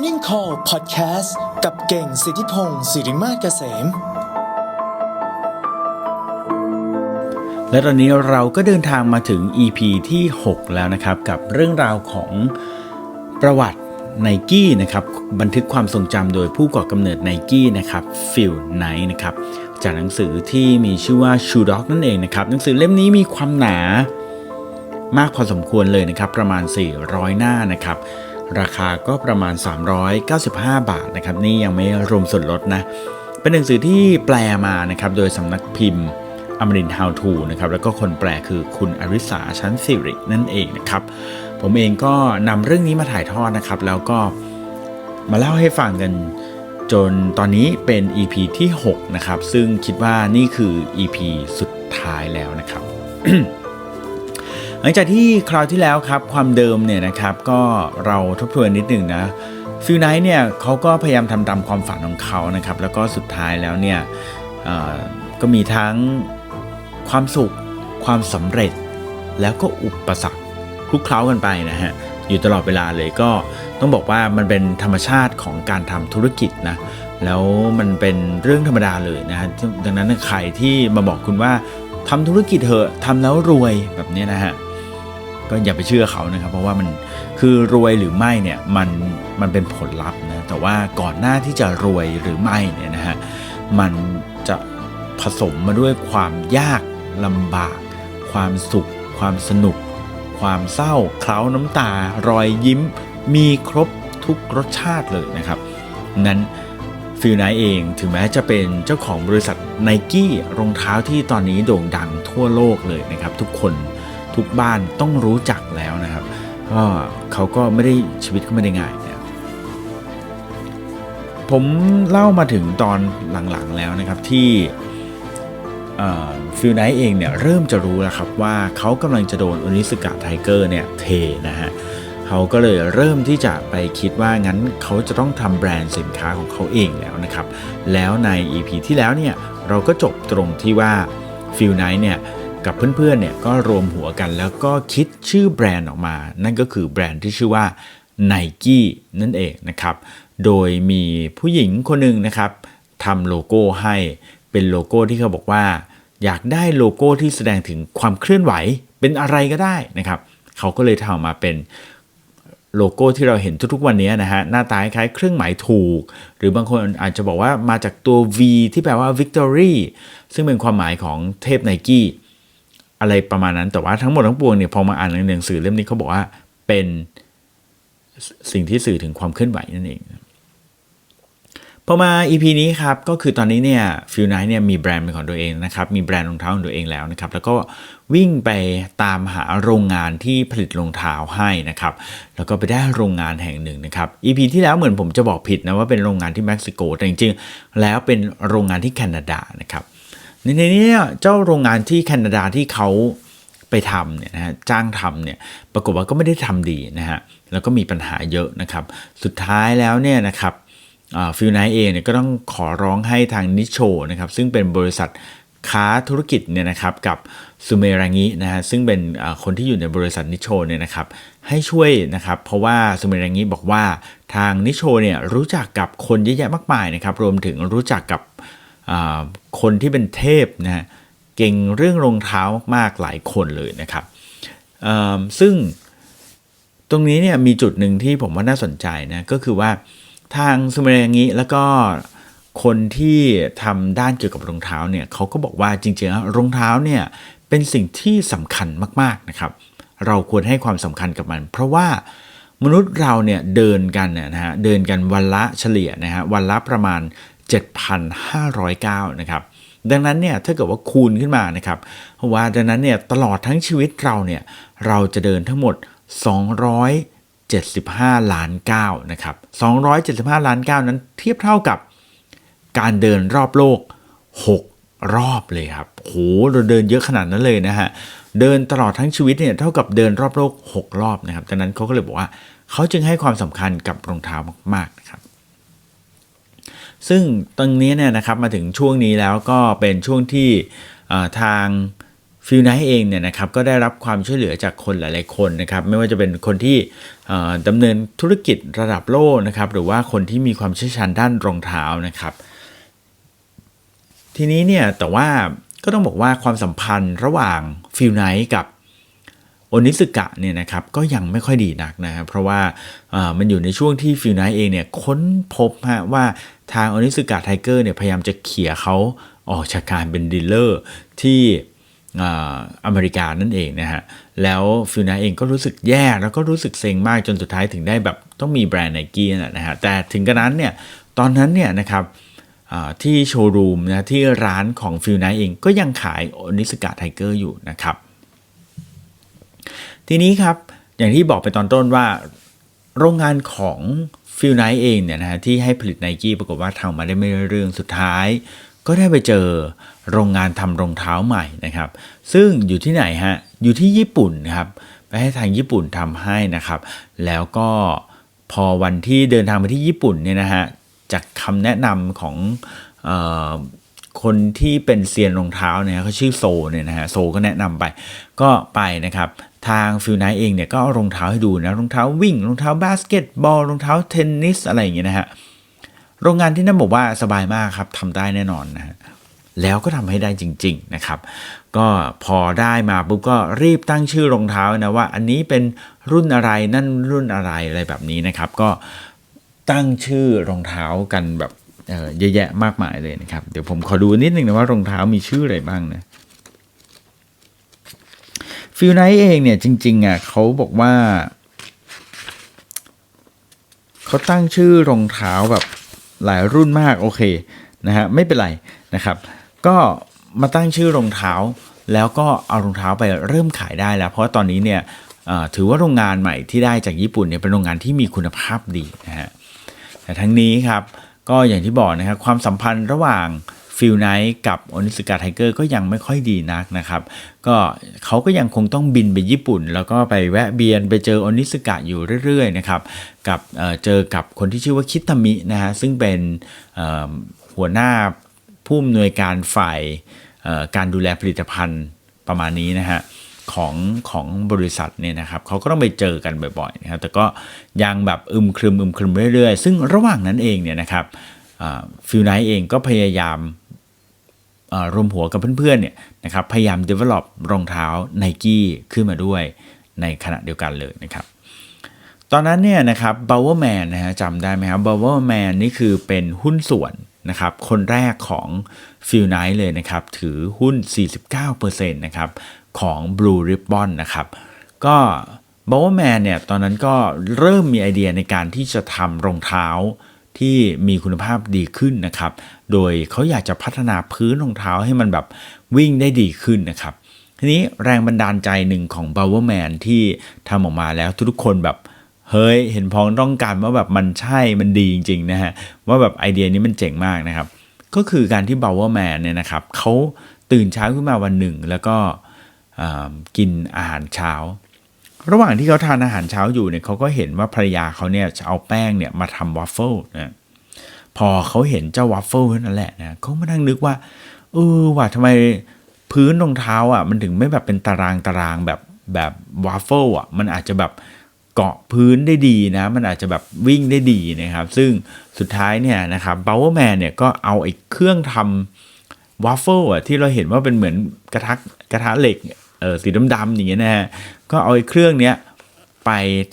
Morning Call Podcast กับเก่งสิทธิพงศ์สิริมาศเกษม และตอนนี้เราก็เดินทางมาถึง EP ที่ 6 แล้วนะครับ กับเรื่องราวของประวัติไนกี้นะครับ บันทึกความทรงจำโดยผู้ก่อกำเนิดไนกี้นะครับฟิลไนนะครับ จากหนังสือที่มีชื่อว่า Shoe Dog นั่นเองนะครับ หนังสือเล่มนี้มีความหนามากพอสมควรเลยนะครับ ประมาณ 400 หน้านะครับ ราคาก็ประมาณ 395 บาทนะครับ นี่ยังไม่รวมส่วนลดนะ เป็นหนังสือที่แปลมานะครับ โดยสำนักพิมพ์อมรินทาวทูนะครับ แล้วก็คนแปลคือคุณอริสาชั้นสิรินั่นเองนะครับ ผมเองก็นำเรื่องนี้มาถ่ายทอดนะครับ แล้วก็มาเล่าให้ฟังกันจนตอนนี้เป็น EP ที่ 6 นะครับ ซึ่งคิดว่านี่คือ EP สุดท้ายแล้วนะครับ หลังจากที่คราวที่แล้วครับความเดิมเนี่ยนะครับก็เราทบทวนนิดหนึ่งนะฟิลไนท์เนี่ยเขาก็พยายามทำตามความฝันของเขานะครับแล้วก็สุดท้ายแล้วเนี่ยก็มีทั้งความสุขความสำเร็จ แล้วก็อุปสรรคคลุกเคล้ากันไปนะฮะอยู่ตลอดเวลาเลยก็ต้องบอกว่ามันเป็นธรรมชาติของการทำธุรกิจนะแล้วมันเป็นเรื่องธรรมดาเลยนะฮะดังนั้นใครที่มาบอกคุณว่าทำธุรกิจเถอะทำแล้วรวยแบบนี้นะฮะ ก็อย่าไปเชื่อเขานะครับ เพราะว่ามันคือรวยหรือไม่เนี่ยมันมันเป็นผลลัพธ์นะแต่ว่าก่อนหน้าที่จะรวยหรือไม่เนี่ยนะฮะมันจะผสมมาด้วยความยากลำบาก ความสุข ความสนุก ความเศร้าเคล้าน้ำตา รอยยิ้ม มีครบทุกรสชาติเลยนะครับ นั้นฟิลไนเองถึงแม้จะเป็นเจ้าของบริษัทไนกี้รองเท้าที่ตอนนี้โด่งดังทั่วโลกเลยนะครับ ทุกคน ทุกบ้านต้องรู้จักแล้วนะครับก็เขาก็ไม่ได้ชีวิตก็ไม่ได้ง่ายนะผมเล่ามาถึงตอนหลังๆแล้วนะครับที่ฟิลไนท์เองเนี่ยเริ่มจะรู้แล้วครับว่าเขากำลังจะโดนอนิสกะไทเกอร์เนี่ยเทนะฮะเขาก็เลยเริ่มที่จะไปคิดว่างั้นเขาจะต้องทำแบรนด์สินค้าของเขาเองแล้วนะครับ แล้วใน EP ที่แล้วเนี่ยเราก็จบตรงที่ว่าฟิลไนท์เนี่ย กับเพื่อนๆเนี่ยก็รวมหัวกันแล้วก็คิดชื่อแบรนด์ออกมา นั่นก็คือแบรนด์ที่ชื่อว่า Nike นั่นเองนะครับ โดยมีผู้หญิงคนหนึ่งนะครับทำโลโก้ให้เป็นโลโก้ที่เขาบอกว่า อยากได้โลโก้ที่แสดงถึงความเคลื่อนไหวเป็นอะไรก็ได้นะครับ เขาก็เลยทำมาเป็นโลโก้ที่เราเห็นทุกๆวันนี้นะฮะหน้าตาคล้ายเครื่องหมายถูก หรือบางคนอาจจะบอกว่ามาจากตัว V ที่แปลว่า Victory ซึ่งเป็นความหมายของเทพไนกี้ อะไรประมาณนั้นแต่ว่าทั้งหมดทั้งปวงเนี่ยพอมาอ่านในหนังสือเล่มนี้เขาบอกว่าเป็นสิ่งที่สื่อถึงความเคลื่อนไหวนั่นเองพอมา EP นี้ครับก็คือตอนนี้เนี่ยฟิลไนท์เนี่ยมีแบรนด์เป็นของตัวเองนะครับมีแบรนด์รองเท้าของตัวเองแล้วนะครับแล้วก็วิ่งไปตามหาโรงงานที่ผลิตรองเท้าให้นะครับแล้วก็ไปได้โรงงานแห่งหนึ่งนะครับ EP ที่แล้วเหมือนผมจะบอกผิดนะว่าเป็นโรงงานที่เม็กซิโกแต่จริงๆแล้วเป็นโรงงานที่แคนาดานะครับ ในนี้เจ้าโรงงานที่แคนาดาที่เขาไปทำเนี่ยนะฮะจ้างทำเนี่ยปรากฏว่าก็ไม่ได้ทำดีนะฮะแล้วก็มีปัญหาเยอะนะครับ สุดท้ายแล้วเนี่ยนะครับฟิลไนเองเนี่ยก็ต้องขอร้องให้ทางนิโชนะครับซึ่งเป็นบริษัทค้าธุรกิจเนี่ยนะครับกับซูเมรังินะฮะซึ่งเป็นคนที่อยู่ในบริษัทนิโชเนี่ยนะครับให้ช่วยนะครับเพราะว่าซูเมรังิบอกว่าทางนิโชเนี่ยรู้จักกับคนเยอะแยะมากมายนะครับรวมถึงรู้จักกับ คนที่เป็นเทพนะฮะเก่งเรื่องรองเท้ามากๆหลายคนเลยนะครับซึ่งตรงนี้เนี่ยมีจุดหนึ่งที่ผมว่าน่าสนใจนะก็คือว่าทางซูเมรังิแล้วก็คนที่ทำด้านเกี่ยวกับรองเท้าเนี่ยเขาก็บอกว่าจริงๆแล้วรองเท้าเนี่ยเป็นสิ่งที่สำคัญมากๆนะครับ เราควรให้ความสำคัญกับมัน เพราะว่ามนุษย์เราเนี่ยเดินกันเนี่ยนะฮะเดินกันวันละเฉลี่ยนะฮะวันละประมาณ 7,509นะครับดังนั้นเนี่ยถ้าเกิดว่าคูณขึ้นมานะครับเพราะว่าดังนั้นเนี่ยตลอดทั้งชีวิตเราเนี่ยเราจะเดินทั้งหมด 275 ล้านก้าวนะครับ275 ล้านก้าวนั้นเทียบเท่ากับการเดินรอบโลก 6 รอบเลยครับโหเราเดินเยอะขนาดนั้นเลยนะฮะเดินตลอดทั้งชีวิตเนี่ยเท่ากับเดินรอบโลก 6 รอบนะครับดังนั้นเขาก็เลยบอกว่าเขาจึงให้ความสำคัญกับรองเท้ามากๆนะครับ ซึ่งตรงนี้เนี่ยนะครับมาถึงช่วงนี้แล้วก็เป็นช่วงที่ทางฟิลไนท์เองเนี่ยนะครับก็ได้รับความช่วยเหลือจากคนหลาย ๆ คนนะครับไม่ว่าจะเป็นคนที่ดำเนินธุรกิจระดับโลกนะครับหรือว่าคนที่มีความเชี่ยวชาญด้านรองเท้านะครับ ทีนี้เนี่ยแต่ว่าก็ต้องบอกว่าความสัมพันธ์ระหว่างฟิลไนท์กับโอนิสึกะเนี่ยนะครับก็ยังไม่ค่อยดีนักนะครับเพราะว่ามันอยู่ในช่วงที่ฟิลไนท์เองเนี่ยค้นพบฮะว่า ทางอนิสึกะไทเกอร์เนี่ยพยายามจะเขี่ยเขาออกจากการเป็นดีลเลอร์ที่อเมริกานั่นเองนะฮะ แล้วฟิลนท์เองก็รู้สึกแย่แล้วก็รู้สึกเซ็งมากจนสุดท้ายถึงได้แบบต้องมีแบรนด์ไนกี้นะฮะ แต่ถึงกระนั้นเนี่ย ตอนนั้นเนี่ยนะครับที่โชว์รูมนะที่ร้านของฟิลไนเองก็ยังขายอนิสกะไทเกอร์อยู่นะครับ ทีนี้ครับ อย่างที่บอกไปตอนต้นว่าโรงงานของ ฟิลไนเองเนี่ยนะฮะที่ให้ผลิตไนกี้ปรากฏว่าทำมาได้ไม่เรื่องสุดท้าย ก็ได้ไปเจอโรงงานทำรองเท้าใหม่นะครับ ซึ่งอยู่ที่ไหนฮะอยู่ที่ญี่ปุ่นครับไปให้ทางญี่ปุ่นทำให้นะครับ แล้วก็พอวันที่เดินทางไปที่ญี่ปุ่นเนี่ยนะฮะจากคำแนะนำของออคนที่เป็นเซียนรองเท้าเนี่ยเขาชื่อโซเนี่ยนะฮะโซก็แนะนำไปก็ไปนะครับ ทางฟิลไนเองเนี่ยก็รองเท้าให้ดูนะรองเท้าวิ่งรองเท้าบาสเกตบอลรองเท้าเทนนิสอะไรอย่างเงี้ยนะฮะโรงงานที่นั่นบอกว่าสบายมากครับทำได้แน่นอนนะฮะแล้วก็ทำให้ได้จริง ๆนะครับ ก็พอได้มาปุ๊บก็รีบตั้งชื่อรองเท้านะว่า อันนี้เป็นรุ่นอะไรนั่นรุ่นอะไรอะไรแบบนี้นะครับ ก็ตั้งชื่อรองเท้ากันแบบเอ่อเยอะแยะมากมายเลยนะครับ เดี๋ยวผมขอดูนิดนึงนะว่ารองเท้ามีชื่ออะไรบ้างนะ ฟิลไนท์เองเนี่ยจริงๆอะเขาบอกว่า เขาตั้งชื่อรองเท้าแบบหลายรุ่นมากโอเคนะฮะไม่เป็นไรนะครับ ก็มาตั้งชื่อรองเท้า แล้วก็เอารองเท้าไปเริ่มขายได้แล้ว เพราะตอนนี้เนี่ยถือว่าโรงงานใหม่ที่ได้จากญี่ปุ่นเนี่ยเป็นโรงงานที่มีคุณภาพดีนะฮะแต่ทั้งนี้ครับก็อย่างที่บอกนะครับความสัมพันธ์ระหว่าง ฟิลไนท์กับโอนิสกาไทเกอร์ก็ยังไม่ค่อยดีนักนะครับ ก็เขาก็ยังคงต้องบินไปญี่ปุ่น แล้วก็ไปแวะเบียนไปเจอโอนิสกะอยู่เรื่อยๆนะครับกับเเจอกับคนที่ชื่อว่าคิตามินะฮะซึ่งเป็นหัวหน้าผู้อำนวยการฝ่ายการดูแลผลิตภัณฑ์ประมาณนี้นะฮะของของบริษัทเนี่ยนะครับเขาก็ต้องไปเจอกันบ่อยๆนะครับแต่ก็ยังแบบอึมครึมอึมครึมเรื่อยๆ ซึ่งระหว่างนั้นเองเนี่ยนะครับฟิลไนท์เองก็พยายาม รวมหัวกับเพื่อนๆเนี่ยนะครับพยายาม develop รองเท้า n i กี้ขึ้นมาด้วยในขณะเดียวกันเลยนะครับ ตอนนั้นเนี่ยนะครับ b o w e r m a n นะฮะจำได้ไหมครับ b o w e r m a n นี่คือเป็นหุ้นส่วนนะครับคนแรกของ f i l n i g h t เลยนะครับ ถือหุ้น 49%นะครับของ Blue Ribbon นะครับ ก็ b o w e r m a n เนี่ยตอนนั้นก็เริ่มมีไอเดียในการที่จะทำรองเท้า ที่มีคุณภาพดีขึ้นนะครับ โดยเขาอยากจะพัฒนาพื้นรองเท้าให้มันแบบวิ่งได้ดีขึ้นนะครับ ทีนี้แรงบันดาลใจหนึ่งของ b o w e r m a n ที่ทำออกมาแล้วทุกคนแบบเฮ้ยเห็นพ้องต้องการว่าแบบมันใช่มันดีจริงๆนะฮะว่าแบบไอเดียนี้มันเจ๋งมากนะครับ ก็คือการที่ b o w e r m a n เนี่ยนะครับเขาตื่นเช้าขึ้นมาวันหนึ่ง แล้วก็กินอาหารเช้า ระหว่างที่เขาทานอาหารเช้าอยู่เนี่ยเขาก็เห็นว่าภรรยาเขาเนี่ยจะเอาแป้งเนี่ยมาทำวัฟเฟิลนะพอเขาเห็นเจ้าวัฟเฟิลนั่นแหละนะเขามานั่งนึกว่าเออว่าทำไมพื้นรองเท้าอะมันถึงไม่แบบเป็นตารางตารางแบบแบบวัฟเฟิลอะมันอาจจะแบบเกาะพื้นได้ดีนะ มันอาจจะแบบวิ่งได้ดีนะครับ ซึ่งสุดท้ายเนี่ยนะครับบ o ว e r m a n เนี่ยก็เอาไอ้เครื่องทำวัฟเฟิลอะที่เราเห็นว่าเป็นเหมือนกระทะกระทะเหล็ก เออสีดำๆอย่างเงี้ยนะฮะก็เอาไอ้เครื่องเนี้ยไป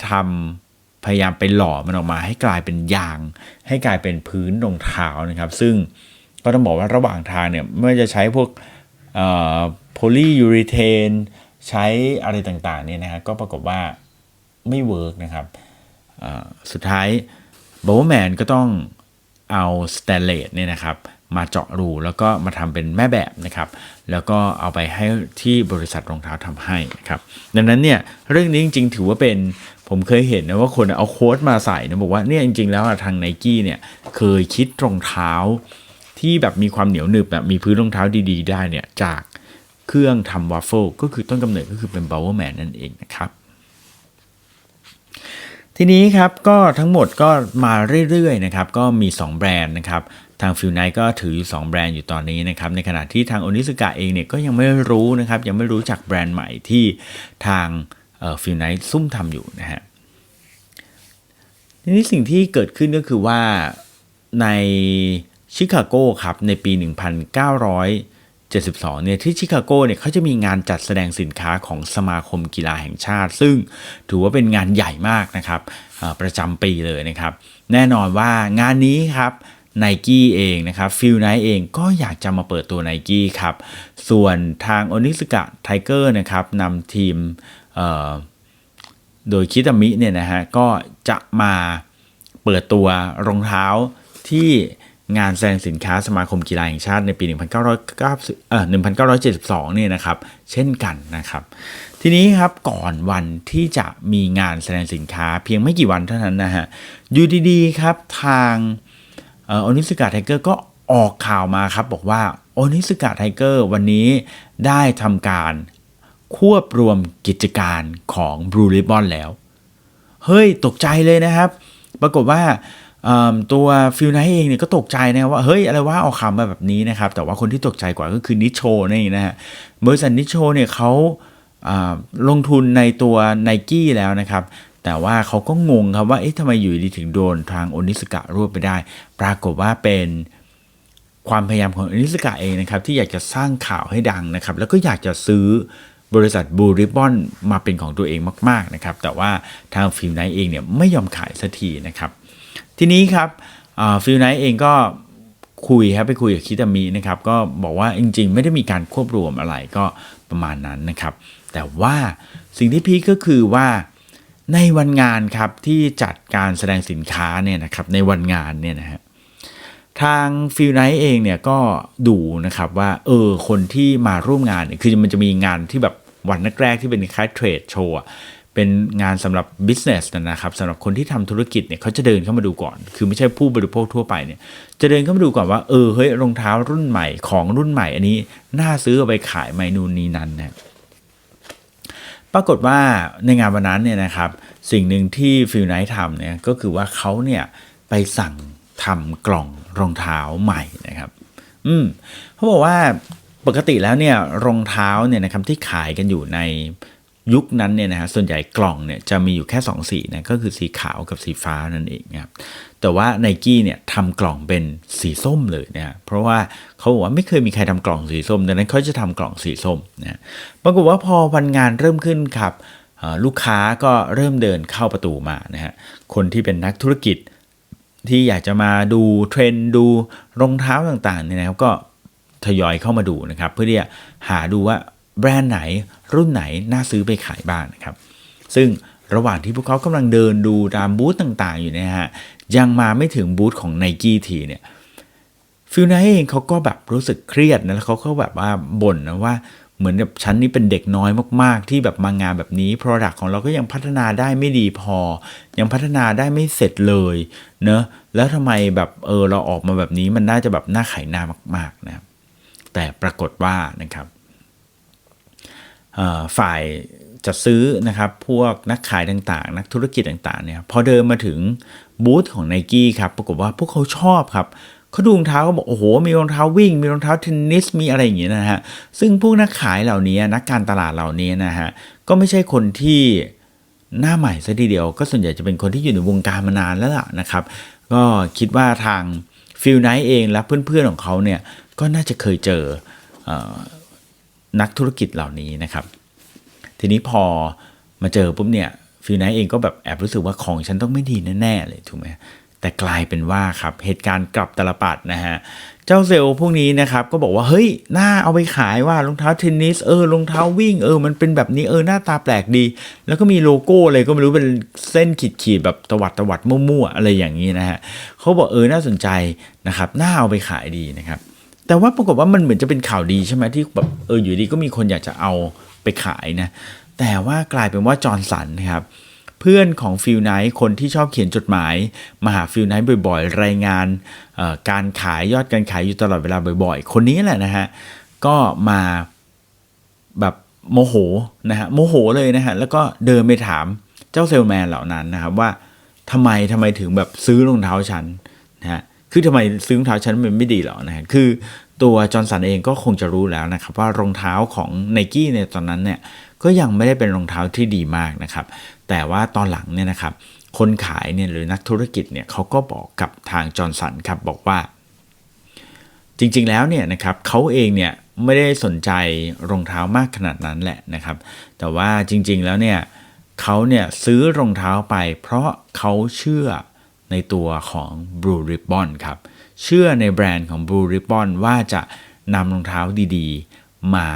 ทำพยายามไปหล่อมันออกมาให้กลายเป็นยาง ให้กลายเป็นพื้นรองเท้านะครับ ซึ่งก็ต้องบอกว่าระหว่างทางเนี่ยไม่ว่าจะใช้พวกโพลียูริเทนใช้อะไรต่างๆเนี่ยนะฮะก็ปรากฏว่าไม่เวิร์กนะครับสุดท้ายโบว e r m a n ก็ต้องเอาสแตนเลสเนี่ยนะครับ มาเจาะรูแล้วก็มาทำเป็นแม่แบบนะครับ แล้วก็เอาไปให้ที่บริษัทรองเท้าทำให้นะครับ ดังนั้นเนี่ยเรื่องนี้จริง ๆ ถือว่าเป็นผมเคยเห็นนะว่าคนเอาโค้ดมาใส่นะบอกว่าเนี่ยจริง ๆ แล้วอะทางไนกี้เนี่ยเคยคิดรองเท้า ที่แบบมีความเหนียวหนึบแบบมีพื้นรองเท้าดี ๆ ได้เนี่ยจากเครื่องทำวัฟเฟิลก็คือต้นกำเนิดก็คือเป็น b o w e r m a n นั่นเองนะครับทีนี้ครับก็ทั้งหมดก็มาเรื่อยๆนะครับก็มี 2 แบรนด์นะครับ ทางฟิลไนก็ถืออยู่2แบรนด์อยู่ตอนนี้นะครับ ในขณะที่ทางโอนิสกะเองเนี่ยก็ยังไม่รู้นะครับ ยังไม่รู้จักแบรนด์ใหม่ที่ทางฟิลไนซุ่มทำอยู่นะฮะทีนี้สิ่งที่เกิดขึ้นก็คือว่าในชิคาโกครับในปี 1972 เนี่ยที่ชิคาโกเนี่ยเขาจะมีงานจัดแสดงสินค้าของสมาคมกีฬาแห่งชาติ ซึ่งถือว่าเป็นงานใหญ่มากนะครับประจำปีเลยนะครับ แน่นอนว่างานนี้ครับ ไนกี้เองนะครับฟิลไนเองก็อยากจะมาเปิดตัวไนกี้ครับส่วนทางโอนิสกะไทเกอร์นะครับนำทีมโดยคิตามิเนี่ยนะฮะก็จะมาเปิดตัวรองเท้าที่งานแสดงสินค้าสมาคมกีฬาแห่งชาติในปี 1990เอ่อ1972 เนี่ยนะครับ เช่นกันนะครับ ทีนี้ครับก่อนวันที่จะมีงานแสดงสินค้าเพียงไม่กี่วันเท่านั้นนะฮะอยู่ดีๆครับทาง โอนิสกาไทเกอร์ก็ออกข่าวมาครับบอกว่าโอนิสกาไทเกอร์วันนี้ได้ทำการควบรวมกิจการของ Blue Ribbon แล้ว เฮ้ยตกใจเลยนะครับ ปรากฏว่าตัวฟิลไนเองเนี่ยก็ตกใจนะว่าเฮ้ยอะไรว่าออกข่าวมาแบบนี้นะครับ แต่ว่าคนที่ตกใจกว่าก็คือนิโชนี่นะฮะบริษัทนิโชเนี่ยเขาอ่าลงทุนในตัวไนกี้แล้วนะครับ แต่ว่าเขาก็งงครับว่าเอ๊ะทำไมอยู่ดีถึงโดนทางโอนิสกะรวบไปได้ ปรากฏว่าเป็นความพยายามของอนิสกะเองนะครับที่อยากจะสร้างข่าวให้ดังนะครับแล้วก็อยากจะซื้อบริษัทบูริบอนมาเป็นของตัวเองมากๆนะครับแต่ว่าทางฟิลไนท์เองเนี่ยไม่ยอมขายสักทีนะครับทีนี้ครับฟิลไนท์เองก็คุยครับไปคุยกับคิตามินะครับก็บอกว่าจริงๆ ไม่ได้มีการควบรวมอะไรก็ประมาณนั้นนะครับแต่ว่าสิ่งที่พีก็คือว่า ในวันงานครับที่จัดการแสดงสินค้าเนี่ยนะครับในวันงานเนี่ยนะฮะทางฟิลไนท์เองเนี่ยก็ดูนะครับว่าเออคนที่มาร่วมงานเนี่ยคือมันจะมีงานที่แบบวันแรกๆที่เป็นคล้ายเทรดโชว์เป็นงานสำหรับ business นะครับสำหรับคนที่ทำธุรกิจเนี่ยเขาจะเดินเข้ามาดูก่อน คือไม่ใช่ผู้บริโภคทั่วไปเนี่ยจะเดินเข้ามาดูก่อนว่าเออเฮ้ยรองเท้ารุ่นใหม่ของรุ่นใหม่อันนี้น่าซื้อเอาไปขายไหมนู่นนี้นั้นนะ ปรากฏว่าในงานวันนั้นเนี่ยนะครับ สิ่งหนึ่งที่ฟิลไนท์ทำเนี่ยก็คือว่าเขาเนี่ยไปสั่งทำกล่องรองเท้าใหม่นะครับ อืมเขาบอกว่าปกติแล้วเนี่ยรองเท้าเนี่ยนะครับที่ขายกันอยู่ใน ยุคนั้นเนี่ยนะฮะส่วนใหญ่กล่องเนี่ยจะมีอยู่แค่2สีนะก็คือสีขาวกับสีฟ้านั่นเองนะครับแต่ว่าไนกี้เนี่ยทำกล่องเป็นสีส้มเลยนะเพราะว่าเขาบอกว่าไม่เคยมีใครทำกล่องสีส้มดังนั้นเขาจะทำกล่องสีส้มนะปรากฏว่าพอวันงานเริ่มขึ้นครับลูกค้าก็เริ่มเดินเข้าประตูมานะฮะคนที่เป็นนักธุรกิจที่อยากจะมาดูเทรนด์ดูรองเท้าต่างๆเนี่ยนะครับก็ทยอยเข้ามาดูนะครับ เพื่อที่จะหาดูว่า แบรนด์ไหนรุ่นไหนน่าซื้อไปขายบ้างนะครับ ซึ่งระหว่างที่พวกเขากำลังเดินดูตามบูธต่างๆ อยู่เนะฮะยังมาไม่ถึงบูธของ n i กี้ทีเนี่ยฟิลไนท์เองเขาก็แบบรู้สึกเครียดนะแล้วเขาก็แบบว่าบ่นนะว่าเหมือนแบบฉันนี่เป็นเด็กน้อยมากๆ ที่แบบมางานแบบนี้ Product ของเราก็ยังพัฒนาได้ไม่ดีพอ ยังพัฒนาได้ไม่เสร็จเลยเนอะแล้วทำไมแบบเออเราออกมาแบบนี้มันน่าจะแบบน่าขายหน้ามากๆนะครับแต่ปรากฏว่านะครับ ฝ่ายจะซื้อนะครับ พวกนักขายต่างๆ นักธุรกิจต่างๆเนี่ยพอเดินมาถึงบูธของ n i กี้ครับปรากฏว่าพวกเขาชอบครับเขาดูรองเท้าก็บอกโอ้โหมีรองเท้าวิ่ง มีรองเท้าเทนนิสมีอะไรอย่างเงี้ยนะฮะซึ่งพวกนักขายเหล่านี้นักการตลาดเหล่านี้นะฮะก็ไม่ใช่คนที่หน้าใหม่ซะทีเดียวก็ส่วนใหญ่จะเป็นคนที่อยู่ในวงการมานานแล้วล่ะนะครับ ก็คิดว่าทางฟิลไนท์เองและเพื่อนๆของเขาเนี่ยก็น่าจะเคยเจออ นักธุรกิจเหล่านี้นะครับ ทีนี้พอมาเจอปุ๊บเนี่ยฟิลไนท์เองก็แบบแอบรู้สึกว่าของฉันต้องไม่ดีแน่ๆเลยถูกไหมแต่กลายเป็นว่าครับเหตุการณ์กลับตลปัดนะฮะเจ้าเซลล์พวกนี้นะครับก็บอกว่าเฮ้ยน่าเอาไปขายว่ารองเท้าเทนนิสเออรองเท้าวิ่งเออมันเป็นแบบนี้เออหน้าตาแปลกดี แล้วก็มีโลโก้อะไรก็ไม่รู้เป็นเส้นขีดๆแบบตวัดตวัดมั่วๆอะไรอย่างนี้นะฮะเขาบอกเออน่าสนใจนะครับน่าเอาไปขายดีนะครับ แต่ว่าปรากฏว่ามันเหมือนจะเป็นข่าวดีใช่ไหมที่แบบเอออยู่ดีก็มีคนอยากจะเอาไปขายนะ แต่ว่ากลายเป็นว่าจอร์นสันนะครับเพื่อนของฟิลไนท์คนที่ชอบเขียนจดหมาย มาหาฟิลไนท์บ่อยๆ รายงานการขายยอดการขายอยู่ตลอดเวลาบ่อยๆ คนนี้แหละนะฮะก็มาแบบโมโหนะฮะโมโหเลยนะฮะแล้วก็เดินไปถามเจ้าเซลแมนเหล่านั้นนะครับว่าทำไมทำไมถึงแบบซื้อรองเท้าฉัน คือทำไมซื้อรองเท้าฉันมันไม่ดีหรอนะฮะคือตัวจอร์นสันเองก็คงจะรู้แล้วนะครับว่ารองเท้าของไนกี้ในตอนนั้นเนี่ยก็ยังไม่ได้เป็นรองเท้าที่ดีมากนะครับ แต่ว่าตอนหลังเนี่ยนะครับคนขายเนี่ยหรือนักธุรกิจเนี่ยเขาก็บอกกับทางจอร์นสันครับบอกว่า จริงๆแล้วเนี่ยนะครับเขาเองเนี่ยไม่ได้สนใจรองเท้ามากขนาดนั้นแหละนะครับ แต่ว่าจริงๆแล้วเนี่ยเขาเนี่ยซื้อรองเท้าไป เพราะเขาเชื่อ ในตัวของ Blue Ribbon ครับ เชื่อในแบรนด์ของ Blue Ribbon ว่าจะนำรองเท้าดีๆ มา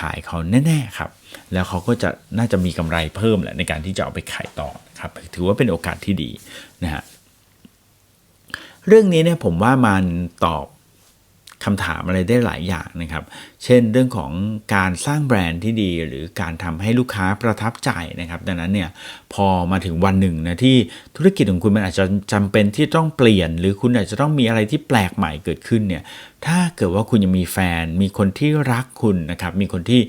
ขายเขาแน่ๆครับ แล้วเขาก็จะน่าจะมีกำไรเพิ่มแหละในการที่จะเอาไปขายต่อครับ ถือว่าเป็นโอกาสที่ดีนะฮะ เรื่องนี้เนี่ยผมว่ามันตอบ คำถามอะไรได้หลายอย่างนะครับ เช่นเรื่องของการสร้างแบรนด์ที่ดี หรือการทำให้ลูกค้าประทับใจนะครับ ดังนั้นเนี่ยพอมาถึงวันหนึ่งนะที่ธุรกิจของคุณมันอาจจะจำเป็นที่ต้องเปลี่ยน หรือคุณอาจจะต้องมีอะไรที่แปลกใหม่เกิดขึ้นเนี่ยถ้าเกิดว่าคุณยังมีแฟน มีคนที่รักคุณนะครับ มีคนที่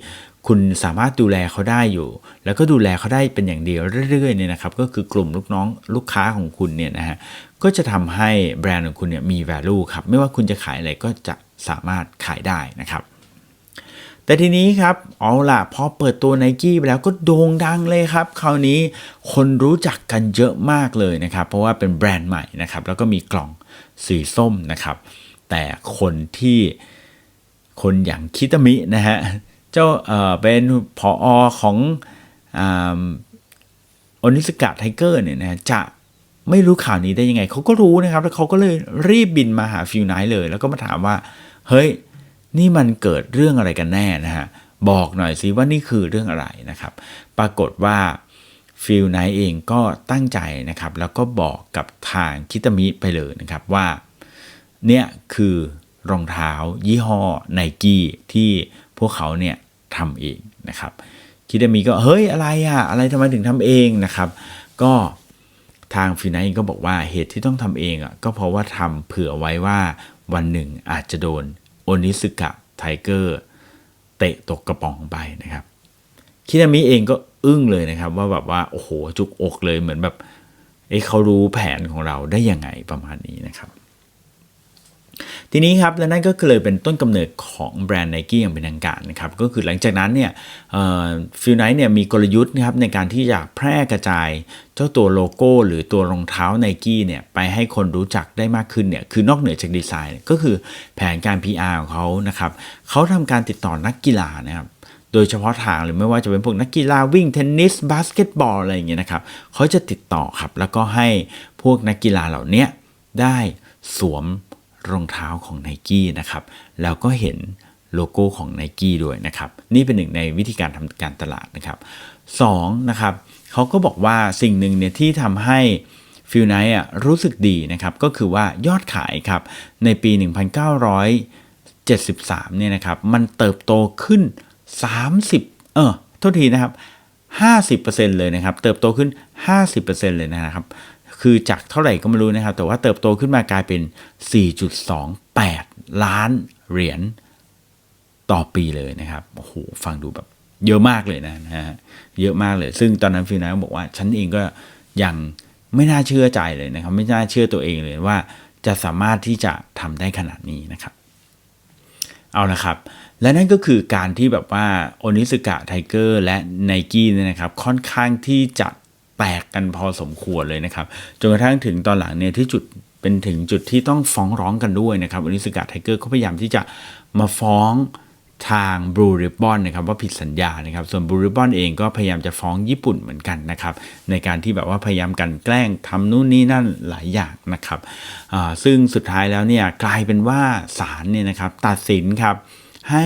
คุณสามารถดูแลเขาได้อยู่ แล้วก็ดูแลเขาได้เป็นอย่างเดียวเรื่อยๆเนี่ยนะครับ ก็คือกลุ่มลูกน้องลูกค้าของคุณเนี่ยนะฮะก็จะทำให้แบรนด์ของคุณเนี่ยมี value ครับ ไม่ว่าคุณจะขายอะไรก็จะ สามารถขายได้นะครับ แต่ทีนี้ครับเอาล่ะพอเปิดตัว n i กี้ไปแล้วก็โด่งดังเลยครับ คราวนี้คนรู้จักกันเยอะมากเลยนะครับ เพราะว่าเป็นแบรนด์ใหม่นะครับ แล้วก็มีกล่องสีส้มนะครับ แต่คนที่คนอย่างคิตามินะฮะเจ้าเอ่อเป็นผออของออนิสกะไทเกอร์เนี่ยนะจะไม่รู้ข่าวนี้ได้ยังไง เขาก็รู้นะครับ แล้วเขาก็เลยรีบบินมาหาฟิลไนท์เลย แล้วก็มาถามว่า เฮ้ย นี่มันเกิดเรื่องอะไรกันแน่นะฮะ บอกหน่อยสิว่านี่คือเรื่องอะไรนะครับ ปรากฏว่าฟิลไนเองก็ตั้งใจนะครับ แล้วก็บอกกับทางคิตามิไปเลยนะครับว่า เนี่ยคือรองเท้ายี่ห้อไนกี้ที่พวกเขาเนี่ยทำเองนะครับ คิดามีก็เฮ้ยอะไรอะอะไรทำไมถึงทำเองนะครับ ก็ทางฟินาเองก็บอกว่าเหตุที่ต้องทำเองอะก็เพราะว่าทำเผื่อไว้ว่า วันหนึ่งอาจจะโดนโอนิสึกะไทเกอร์เตะตกกระป๋องไปนะครับ คินามิเองก็อึ้งเลยนะครับ ว่าแบบว่า โอ้โห จุกอกเลยเหมือนแบบเอ้เขารู้แผนของเราได้ยังไงประมาณนี้นะครับ ทีนี้ครับและนั่นก็เลยเป็นต้นกำเนิดของแบรนด์ไนกี้อย่างเป็นทางการนะครับก็คือหลังจากนั้นเนี่ยฟิลไนท์เนี่ยมีกลยุทธ์นะครับในการที่จะแพร่กระจายเจ้าตัวโลโก้ หรือตัวรองเท้าไนกี้เนี่ยไปให้คนรู้จักได้มากขึ้นเนี่ยคือนอกเหนือจากดีไซน์ก็คือแผนการ PR ของเขานะครับเขาทำการติดต่อนักกีฬานะครับโดยเฉพาะทางหรือไม่ว่าจะเป็นพวกนักกีฬาวิ่งเทนนิสบาสเกตบอลอะไรอย่างเงี้ยนะครับเขาจะติดต่อครับแล้วก็ให้พวกนักกีฬาเหล่านี้ได้สวม รองเท้าของไนกี้นะครับแล้วก็เห็นโลโก้ของไนกี้ด้วยนะครับนี่เป็นหนึ่งในวิธีการทำการตลาดนะครับสองนะครับเขาก็บอกว่าสิ่งหนึ่งเนี่ยที่ทำให้ฟิลไนท์อะรู้สึกดีนะครับก็คือว่ายอดขายครับในปี 1973เนี่ยนะครับมันเติบโตขึ้น 30 เออโทษทีนะครับ 50%เลยนะครับ เติบโตขึ้น 50%เลยนะครับ คือจากเท่าไหร่ก็ไม่รู้นะครับ แต่ว่าเติบโตขึ้นมากลายเป็น 4.28 ล้านเหรียญต่อปีเลยนะครับ โอ้โห ฟังดูแบบเยอะมากเลยนะฮะ เยอะมากเลย ซึ่งตอนนั้นฟิลนะบอกว่า ฉันเองก็ยังไม่น่าเชื่อใจเลยนะครับ ไม่น่าเชื่อตัวเองเลยว่าจะสามารถที่จะทำได้ขนาดนี้นะครับ เอาละครับ และนั่นก็คือการที่แบบว่าโอนิสกะไทเกอร์และไนกี้เนี่ยนะครับ ค่อนข้างที่จะ แตกกันพอสมควรเลยนะครับจนกระทั่งถึงตอนหลังเนี่ยที่จุดเป็นถึงจุดที่ต้องฟ้องร้องกันด้วยนะครับอนิสกะไทเกอร์เขาพยายามที่จะมาฟ้องทาง Blue Ribbon นะครับว่าผิดสัญญานะครับส่วน Blue Ribbon เองก็พยายามจะฟ้องญี่ปุ่นเหมือนกันนะครับในการที่แบบว่าพยายามกันแกล้งทำนู่นนี่นั่นหลายอย่างนะครับซึ่งสุดท้ายแล้วเนี่ยกลายเป็นว่าศาลเนี่ยนะครับตัดสินครับให้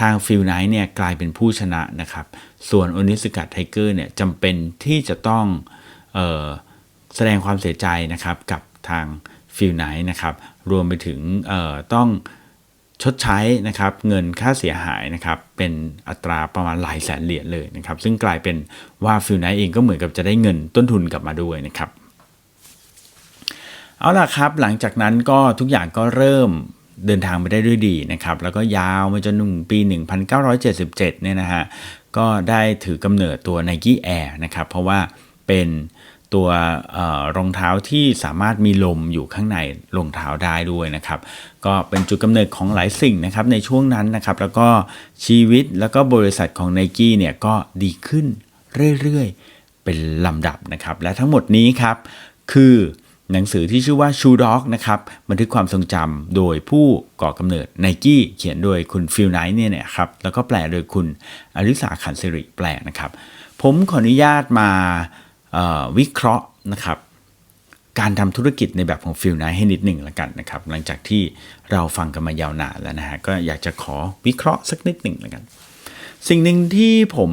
ทางฟิลไนท์เนี่ยกลายเป็นผู้ชนะนะครับ ส่วนโอนิสกะไทเกอร์เนี่ยจำเป็นที่จะต้องออแสดงความเสียใจนะครับกับทางฟิลไนท์นะครับรวมไปถึงต้องชดใช้นะครับเงินค่าเสียหายนะครับเป็นอัตราประมาณหลายแสนเหรียญเลยนะครับ ซึ่งกลายเป็นว่าฟิลไนท์เองก็เหมือนกับจะได้เงินต้นทุนกลับมาด้วยนะครับ เอาล่ะครับหลังจากนั้นก็ทุกอย่างก็เริ่ม เดินทางไปได้ด้วยดีนะครับ แล้วก็ยาวมาจนถึงปี 1977 เนี่ยนะฮะ ก็ได้ถือกำเนิดตัว Nike Air นะครับ เพราะว่าเป็นตัวรองเท้าที่สามารถมีลมอยู่ข้างในรองเท้าได้ด้วยนะครับ ก็เป็นจุดกำเนิดของหลายสิ่งนะครับในช่วงนั้นนะครับ แล้วก็ชีวิตแล้วก็บริษัทของ n i กี้เนี่ยก็ดีขึ้นเรื่อยๆ เป็นลำดับนะครับ และทั้งหมดนี้ครับคือ หนังสือที่ชื่อว่า Shoe Dog นะครับบันทึกความทรงจำโดยผู้ก่อกำเนิด n i กี้เขียนโดยคุณฟิลไนท์เนี่ยนะครับแล้วก็แปลโดยคุณอริสาขันสิริแปลนะครับ ผมขออนุญาตมาวิเคราะห์นะครับการทำธุรกิจในแบบของฟิลไนท์ให้นิดหนึ่งละกันนะครับ หลังจากที่เราฟังกันมายาวนานแล้วนะฮะก็อยากจะขอวิเคราะห์สักนิดหนึ่งละกัน สิ่งหนึ่งที่ผม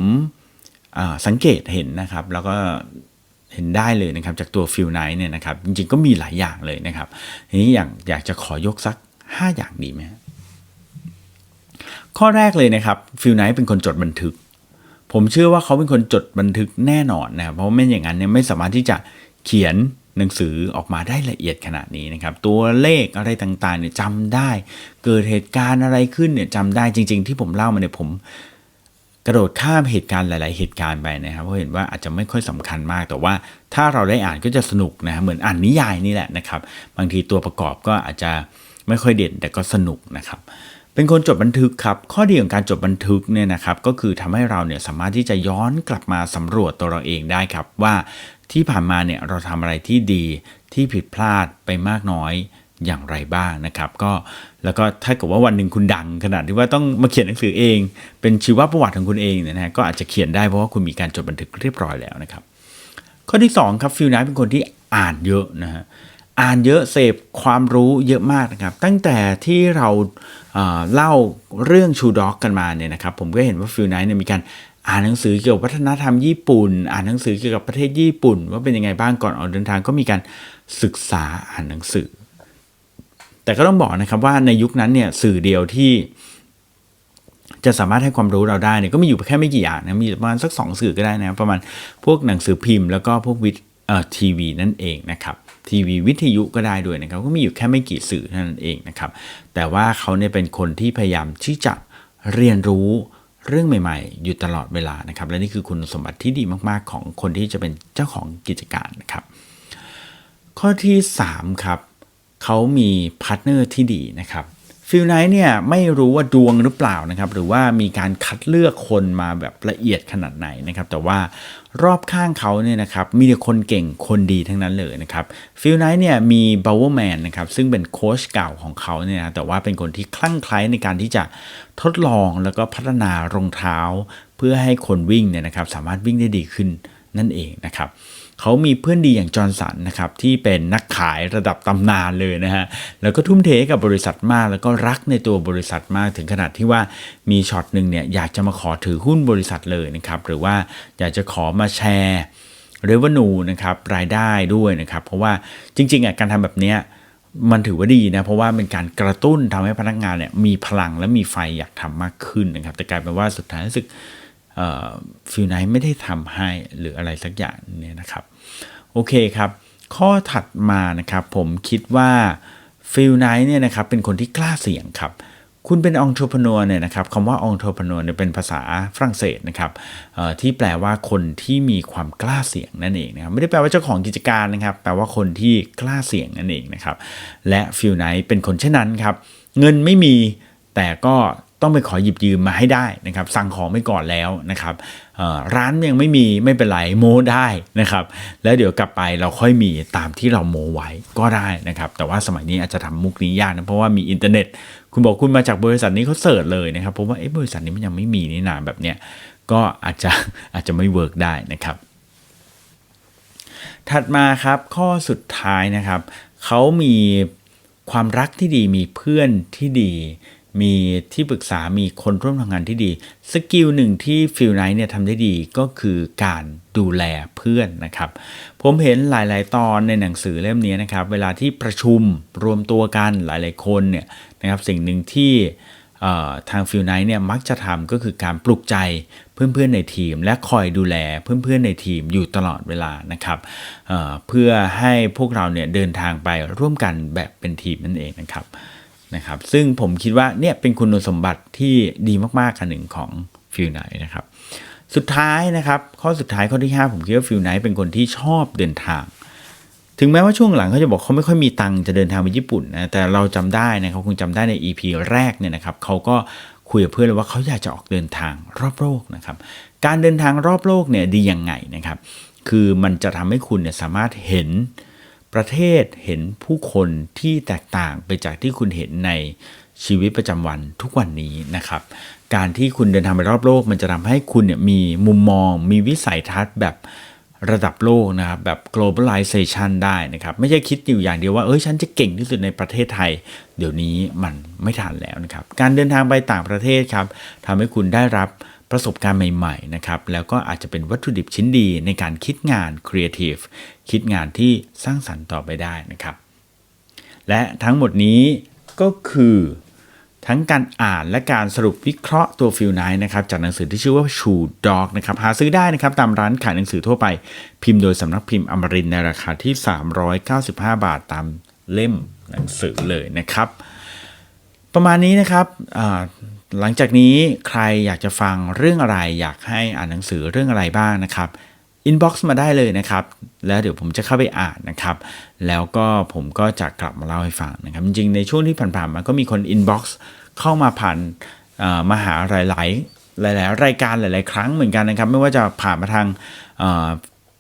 สังเกตเห็นนะครับ แล้วก็ เห็นได้เลยนะครับจากตัวฟิลไนท์เนี่ยนะครับจริงๆก็มีหลายอย่างเลยนะครับทีนี้อยากอยากจะขอยกสัก 5 อย่างดีไหมข้อแรกเลยนะครับฟิลไนท์เป็นคนจดบันทึก ผมเชื่อว่าเขาเป็นคนจดบันทึกแน่นอนนะครับเพราะไม่อย่างนั้นเนี่ยไม่สามารถที่จะเขียนหนังสือออกมาได้ละเอียดขนาดนี้นะครับ ตัวเลขอะไรต่างๆเนี่ยจำได้ เกิดเหตุการณ์อะไรขึ้นเนี่ยจำได้จริง ๆ ที่ผมเล่ามาเนี่ยผม กระโดดข้ามเหตุการณ์หลาย ๆ เหตุการณ์ไปนะครับเพราะเห็นว่าอาจจะไม่ค่อยสำคัญมาก แต่ว่าถ้าเราได้อ่านก็จะสนุกนะเหมือนอ่านนิยายนี่แหละนะครับ บางทีตัวประกอบก็อาจจะไม่ค่อยเด่นแต่ก็สนุกนะครับ เป็นคนจดบันทึกครับ ข้อดีของการจดบันทึกเนี่ยนะครับ ก็คือทำให้เราเนี่ยสามารถที่จะย้อนกลับมาสำรวจตัวเราเองได้ครับว่าที่ผ่านมาเนี่ยเราทำอะไรที่ดีที่ผิดพลาดไปมากน้อย อย่างไรบ้างนะครับ ก็แล้วก็ถ้าเกิดว่าวันหนึ่งคุณดังขนาดที่ว่าต้องมาเขียนหนังสือเอง เป็นชีวประวัติของคุณเองเนี่ยนะฮะก็อาจจะเขียนได้เพราะว่าคุณมีการจดบันทึกเรียบร้อยแล้วนะครับ ข้อที่2ครับฟิลไนท์เป็นคนที่อ่านเยอะนะฮะอ่านเยอะเสพความรู้เยอะมากนะครับ ตั้งแต่ที่เราเอ่อเล่าเรื่องชูด็อกกันมาเนี่ยนะครับ ผมก็เห็นว่าฟิลไนท์เนี่ยมีการอ่านหนังสือเกี่ยวกับวัฒนธรรมญี่ปุ่น อ่านหนังสือเกี่ยวกับประเทศญี่ปุ่น ว่าเป็นยังไงบ้างก่อนออกเดินทางก็มีการศึกษาอ่านหนังสือ แต่ก็ต้องบอกนะครับว่าในยุคนั้นเนี่ยสื่อเดียวที่จะสามารถให้ความรู้เราได้เนี่ยก็มีอยู่แค่ไม่กี่อย่างนะมีประมาณสักสองสื่อก็ได้นะประมาณพวกหนังสือพิมพ์แล้วก็พวกวิทเอ่อทีวีนั่นเองนะครับทีวีวิทยุก็ได้ด้วยนะครับก็มีอยู่แค่ไม่กี่สื่อเท่านั้นเองนะครับแต่ว่าเขาเนี่ยเป็นคนที่พยายามที่จะเรียนรู้เรื่องใหม่ๆ อยู่ตลอดเวลานะครับ และนี่คือคุณสมบัติที่ดีมากๆ ของคนที่จะเป็นเจ้าของกิจการนะครับ ข้อที่ 3 ครับ เขามีพาร์ทเนอร์ที่ดีนะครับฟิลไนท์เนี่ยไม่รู้ว่าดวงหรือเปล่านะครับ หรือว่ามีการคัดเลือกคนมาแบบละเอียดขนาดไหนนะครับ แต่ว่ารอบข้างเขาเนี่ยนะครับมีแต่คนเก่งคนดีทั้งนั้นเลยนะครับฟิลไนท์เนี่ยมีบาวเวอร์แมนนะครับซึ่งเป็นโค้ชเก่าของเขาเนี่ยนะแต่ว่าเป็นคนที่คลั่งไคล้ในการที่จะทดลองแล้วก็พัฒนารองเท้า เพื่อให้คนวิ่งเนี่ยนะครับสามารถวิ่งได้ดีขึ้นนั่นเองนะครับ เขามีเพื่อนดีอย่างจอร์นสันนะครับที่เป็นนักขายระดับตำนานเลยนะฮะแล้วก็ทุ่มเทกับบริษัทมาก แล้วก็รักในตัวบริษัทมากถึงขนาดที่ว่ามีช็อตหนึ่งเนี่ยอยากจะมาขอถือหุ้นบริษัทเลยนะครับหรือว่าอยากจะขอมาแชร์เรเวนูนะครับรายได้ด้วยนะครับเพราะว่าจริงๆอะการทำแบบเนี้ยมันถือว่าดีนะเพราะว่าเป็นการกระตุ้นทำให้พนักงานเนี่ยมีพลังและมีไฟอยากทำมากขึ้นนะครับ แต่กลายเป็นว่าสุดท้ายรู้สึกฟิลไนท์ไม่ได้ทำให้หรืออะไรสักอย่างเนี่ยนะครับ โอเคครับ ข้อถัดมานะครับผมคิดว่าฟิลไนท์เนี่ยนะครับเป็นคนที่กล้าเสี่ยงครับคุณเป็นองค์ r e พนัวเนี่ยนะครับคำว่าองค์ r e พนัวเนี่ยเป็นภาษาฝรั่งเศสนะครับที่แปลว่าคนที่มีความกล้าเสี่ยงนั่นเองนะครับไม่ได้แปลว่าเจ้าของกิจการนะครับ แปลว่าคนที่กล้าเสี่ยงนั่นเองนะครับ และฟิลไนท์เป็นคนเช่นนั้นครับ เงินไม่มีแต่ก็ต้องไปขอหยิบยืมมาให้ได้นะครับ สั่งของไปก่อนแล้วนะครับ ร้านยังไม่มีไม่เป็นไรโมได้นะครับ แล้วเดี๋ยวกลับไปเราค่อยมีตามที่เราโมไว้ก็ได้นะครับ แต่ว่าสมัยนี้อาจจะทำมุกนี้ยากนะเพราะว่ามีอินเทอร์เน็ต คุณบอกคุณมาจากบริษัทนี้เขาเสิร์ชเลยนะครับเพราะว่าเอ๊ะบริษัทนี้มันยังไม่มีนี่นาแบบเนี้ยก็อาจจะอาจจะไม่เวิร์กได้นะครับ ถัดมาครับข้อสุดท้ายนะครับเขามีความรักที่ดีมีเพื่อนที่ดี มีที่ปรึกษามีคนร่วมทำงานที่ดี สกิลหนึ่งที่ฟิลไนท์เนี่ยทำได้ดีก็คือการดูแลเพื่อนนะครับ ผมเห็นหลาย ๆ ตอนในหนังสือเล่มนี้นะครับ เวลาที่ประชุมรวมตัวกันหลาย ๆ คนเนี่ยนะครับสิ่งหนึ่งที่ทางฟิลไนท์เนี่ยมักจะทำก็คือการปลุกใจเพื่อน ๆ ในทีม และคอยดูแลเพื่อน ๆ ในทีมอยู่ตลอดเวลานะครับเเพื่อให้พวกเราเนี่ยเดินทางไปร่วมกันแบบเป็นทีมนั่นเองนะครับ นะครับ ซึ่งผมคิดว่าเนี่ยเป็นคุณสมบัติที่ดีมากๆอันหนึ่งของฟิลไนนะครับ สุดท้ายนะครับ ข้อสุดท้ายข้อที่ 5 ผมคิดว่าฟิลไนเป็นคนที่ชอบเดินทาง ถึงแม้ว่าช่วงหลังเขาจะบอกเขาไม่ค่อยมีตังค์จะเดินทางไปญี่ปุ่นนะแต่เราจำได้นะเขาคงจำได้ใน EP แรกเนี่ยนะครับเขาก็คุยกับเพื่อนเลยว่าเขาอยากจะออกเดินทางรอบโลกนะครับ การเดินทางรอบโลกเนี่ยดียังไงนะครับ คือมันจะทำให้คุณเนี่ยสามารถเห็น ประเทศเห็นผู้คนที่แตกต่างไปจากที่คุณเห็นในชีวิตประจำวันทุกวันนี้นะครับ การที่คุณเดินทางไปรอบโลก มันจะทำให้คุณเนี่ยมีมุมมอง มีวิสัยทัศน์แบบระดับโลกนะครับ แบบ globalization ได้นะครับ ไม่ใช่คิดอยู่อย่างเดียวว่า เอ้ย ฉันจะเก่งที่สุดในประเทศไทย เดี๋ยวนี้มันไม่ทันแล้วนะครับ การเดินทางไปต่างประเทศครับทำให้คุณได้รับ ประสบการณ์ใหม่ๆนะครับแล้วก็อาจจะเป็นวัตถุดิบชิ้นดีในการคิดงาน creative คิดงานที่สร้างสรรค์ต่อไปได้นะครับ และทั้งหมดนี้ก็คือทั้งการอ่านและการสรุปวิเคราะห์ตัวฟิลไนท์นะครับจากหนังสือที่ชื่อว่าชูดอกนะครับหาซื้อได้นะครับตามร้านขายหนังสือทั่วไป พิมพ์โดยสำนักพิมพ์อมรินในราคาที่ 395 บาทตามเล่มหนังสือเลยนะครับ ประมาณนี้นะครับ หลังจากนี้ใครอยากจะฟังเรื่องอะไร อยากให้อ่านหนังสือเรื่องอะไรบ้างนะครับอินบ็อกซ์มาได้เลยนะครับ แล้วเดี๋ยวผมจะเข้าไปอ่านนะครับ แล้วก็ผมก็จะกลับมาเล่าให้ฟังนะครับ จริงๆในช่วงที่ผ่านๆมาก็มีคนอินบ็อกซ์เข้ามาผ่านมาหาหลายๆหลายๆ รายการหลาย ๆ ครั้งเหมือนกันนะครับ ไม่ว่าจะผ่านมาทาง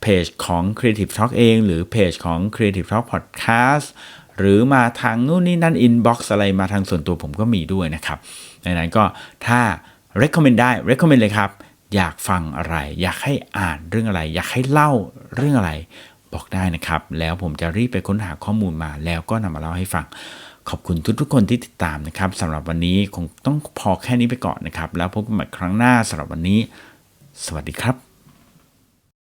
เพจของ Creative Talk เอง หรือเพจของ Creative Talk Podcast หรือมาทางนู่นนี่นั่น inbox อะไรมาทางส่วนตัวผมก็มีด้วยนะครับ ดังนั้นก็ถ้า recommend ได้ recommend เลยครับ อยากฟังอะไร อยากให้อ่านเรื่องอะไร อยากให้เล่าเรื่องอะไร บอกได้นะครับ แล้วผมจะรีบไปค้นหาข้อมูลมา แล้วก็นำมาเล่าให้ฟังขอบคุณทุกๆคนที่ติดตามนะครับสำหรับวันนี้คงต้องพอแค่นี้ไปก่อนนะครับ แล้วพบกันใหม่ครั้งหน้าสำหรับวันนี้ สวัสดีครับ